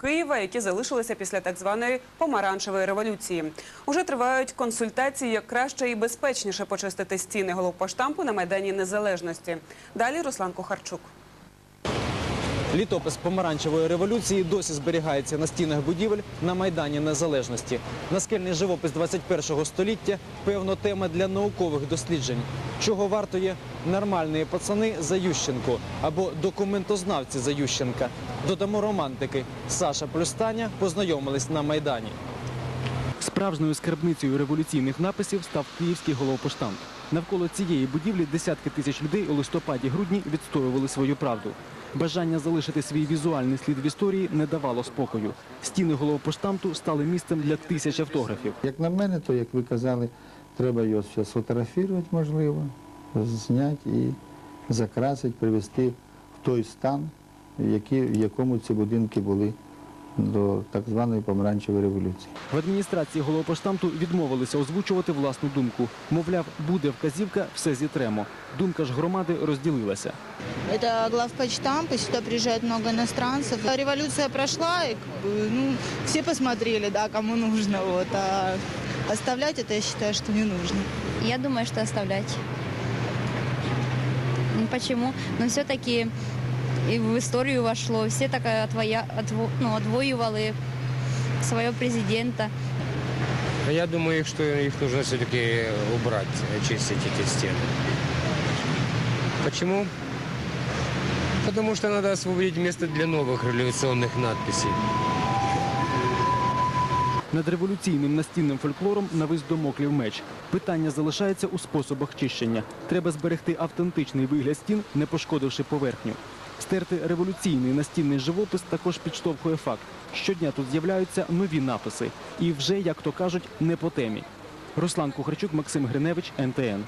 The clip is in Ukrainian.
Києва, які залишилися після так званої помаранчевої революції. Уже тривають консультації, як краще і безпечніше почистити стіни головпоштампу на майдані Незалежності. Далі Руслан Кухарчук. Літопис помаранчевої революції досі зберігається на стінах будівель на Майдані Незалежності. Наскельний живопис 21-го століття – певно тема для наукових досліджень. Чого вартує нормальні пацани за Ющенко або документознавці за Ющенка. Додамо романтики. Саша плюс Таня познайомились на Майдані. Справжньою скарбницею революційних написів став київський головпоштамт. Навколо цієї будівлі десятки тисяч людей у листопаді-грудні відстоювали свою правду. Бажання залишити свій візуальний слід в історії не давало спокою. Стіни головпоштамту стали місцем для тисяч автографів. Як на мене, то, як ви казали, треба його ще сфотографувати, можливо, зняти і закрасити, привести в той стан, в якому ці будинки були до так званої помаранчевої революції. В адміністрації головпоштамту відмовилися озвучувати власну думку. Мовляв, буде вказівка, все зітремо. Думка ж громади розділилася. Это главпочтамп, и сюда приезжает много иностранцев. Революция прошла, и как бы, ну, все посмотрели, да, кому нужно. Вот, а оставлять это я считаю, что не нужно. Я думаю, что оставлять. Ну, Почему? Но все-таки и в историю вошло. Все так отвоя, отво, ну, отвоювали своего президента. Но Я думаю, что их нужно все-таки убрать, очистить эти стены. Почему? Потому что надо освободить место для новых революционных надписей. Над революційним настінним фольклором навис домоклів меч. Питання залишається у способах чищення. Треба зберегти автентичний вигляд стін, не пошкодивши поверхню. Стерти революційний настінний живопис також підштовхує факт. Щодня тут з'являються нові написи. І вже, як то кажуть, не по темі. Руслан Кухарчук, Максим Гриневич, НТН.